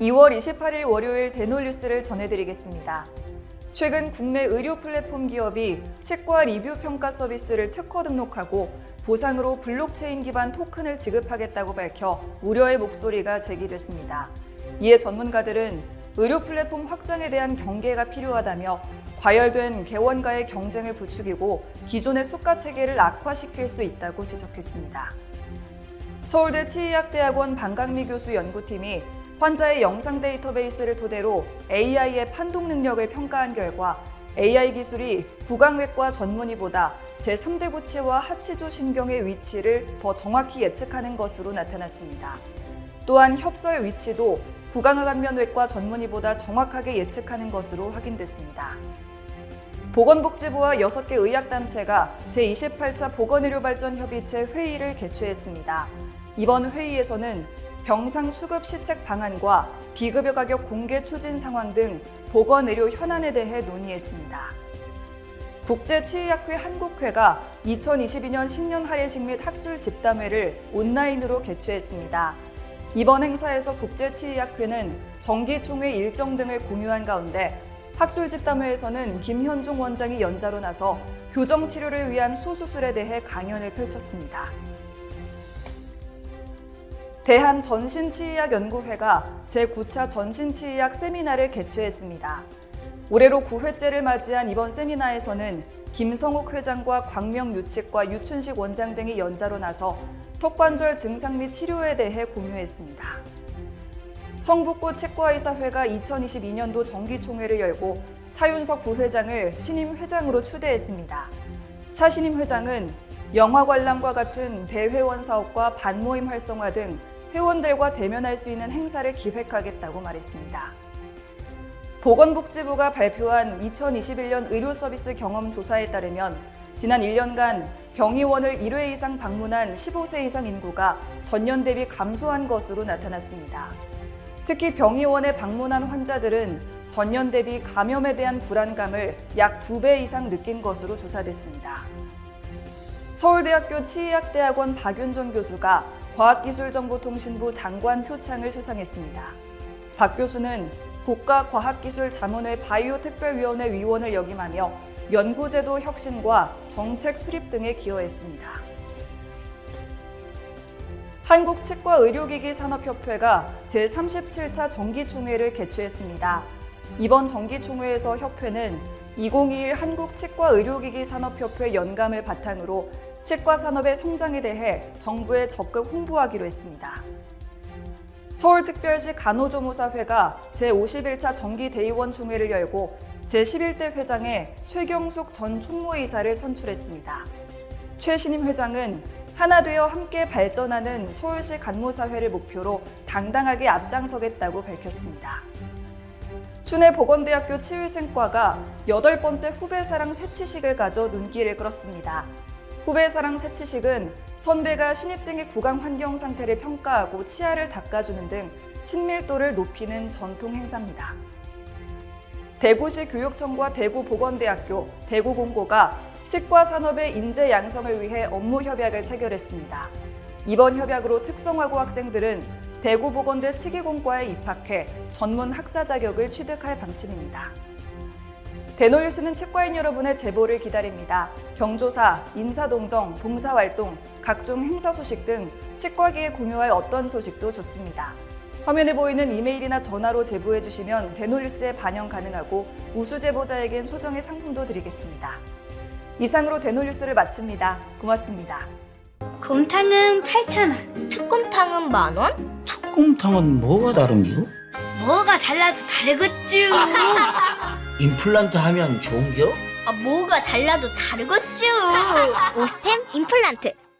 2월 28일 월요일 대놀뉴스를 전해드리겠습니다. 최근 국내 의료 플랫폼 기업이 치과 리뷰 평가 서비스를 특허 등록하고 보상으로 블록체인 기반 토큰을 지급하겠다고 밝혀 우려의 목소리가 제기됐습니다. 이에 전문가들은 의료 플랫폼 확장에 대한 경계가 필요하다며 과열된 개원과의 경쟁을 부추기고 기존의 수가 체계를 악화시킬 수 있다고 지적했습니다. 서울대 치의학대학원 방강미 교수 연구팀이 환자의 영상 데이터베이스를 토대로 AI의 판독 능력을 평가한 결과 AI 기술이 구강외과 전문의보다 제3대 구치와 하치조 신경의 위치를 더 정확히 예측하는 것으로 나타났습니다. 또한 협설 위치도 구강안면외과 전문의보다 정확하게 예측하는 것으로 확인됐습니다. 보건복지부와 6개 의학단체가 제28차 보건의료발전협의체 회의를 개최했습니다. 이번 회의에서는 병상 수급 시책 방안과 비급여 가격 공개 추진 상황 등 보건 의료 현안에 대해 논의했습니다. 국제치의학회 한국회가 2022년 신년 할애식 및 학술 집담회를 온라인으로 개최했습니다. 이번 행사에서 국제치의학회는 정기총회 일정 등을 공유한 가운데 학술 집담회에서는 김현중 원장이 연자로 나서 교정 치료를 위한 소수술에 대해 강연을 펼쳤습니다. 대한 전신치의학 연구회가 제9차 전신치의학 세미나를 개최했습니다. 올해로 9회째를 맞이한 이번 세미나에서는 김성욱 회장과 광명 유치과 유춘식 원장 등이 연자로 나서 턱관절 증상 및 치료에 대해 공유했습니다. 성북구 치과의사회가 2022년도 정기총회를 열고 차윤석 부회장을 신임 회장으로 추대했습니다. 차 신임 회장은 영화 관람과 같은 대회원 사업과 반모임 활성화 등 회원들과 대면할 수 있는 행사를 기획하겠다고 말했습니다. 보건복지부가 발표한 2021년 의료 서비스 경험 조사에 따르면 지난 1년간 병의원을 1회 이상 방문한 15세 이상 인구가 전년 대비 감소한 것으로 나타났습니다. 특히 병의원에 방문한 환자들은 전년 대비 감염에 대한 불안감을 약 2배 이상 느낀 것으로 조사됐습니다. 서울대학교 치의학대학원 박윤정 교수가 과학기술정보통신부 장관 표창을 수상했습니다. 박 교수는 국가과학기술자문회 바이오 특별위원회 위원을 역임하며 연구제도 혁신과 정책 수립 등에 기여했습니다. 한국치과의료기기 산업협회가 제37차 정기총회를 개최했습니다. 이번 정기총회에서 협회는 2021 한국 치과 의료기기 산업협회 연감을 바탕으로 치과 산업의 성장에 대해 정부에 적극 홍보하기로 했습니다. 서울특별시 간호조무사회가 제51차 정기대의원 총회를 열고 제11대 회장에 최경숙 전 총무이사를 선출했습니다. 최 신임 회장은 하나 되어 함께 발전하는 서울시 간호사회를 목표로 당당하게 앞장서겠다고 밝혔습니다. 춘해 보건대학교 치유생과가 여덟 번째 후배사랑 새치식을 가져 눈길을 끌었습니다. 후배사랑 새치식은 선배가 신입생의 구강 환경 상태를 평가하고 치아를 닦아주는 등 친밀도를 높이는 전통 행사입니다. 대구시 교육청과 대구보건대학교, 대구공고가 치과 산업의 인재 양성을 위해 업무 협약을 체결했습니다. 이번 협약으로 특성화고 학생들은 대구보건대 치기공과에 입학해 전문 학사 자격을 취득할 방침입니다. 대노뉴스는 치과인 여러분의 제보를 기다립니다. 경조사, 인사동정, 봉사활동, 각종 행사 소식 등 치과계에 공유할 어떤 소식도 좋습니다. 화면에 보이는 이메일이나 전화로 제보해 주시면 대노뉴스에 반영 가능하고 우수 제보자에겐 소정의 상품도 드리겠습니다. 이상으로 대노뉴스를 마칩니다. 고맙습니다. 곰탕은 8,000원. 특곰탕은 만 원? 특곰탕은 뭐가 다른겨? 뭐가 달라서 다르겠쥬. 임플란트 하면 좋은겨? 아, 뭐가 달라도 다르겠죠. 오스템 임플란트.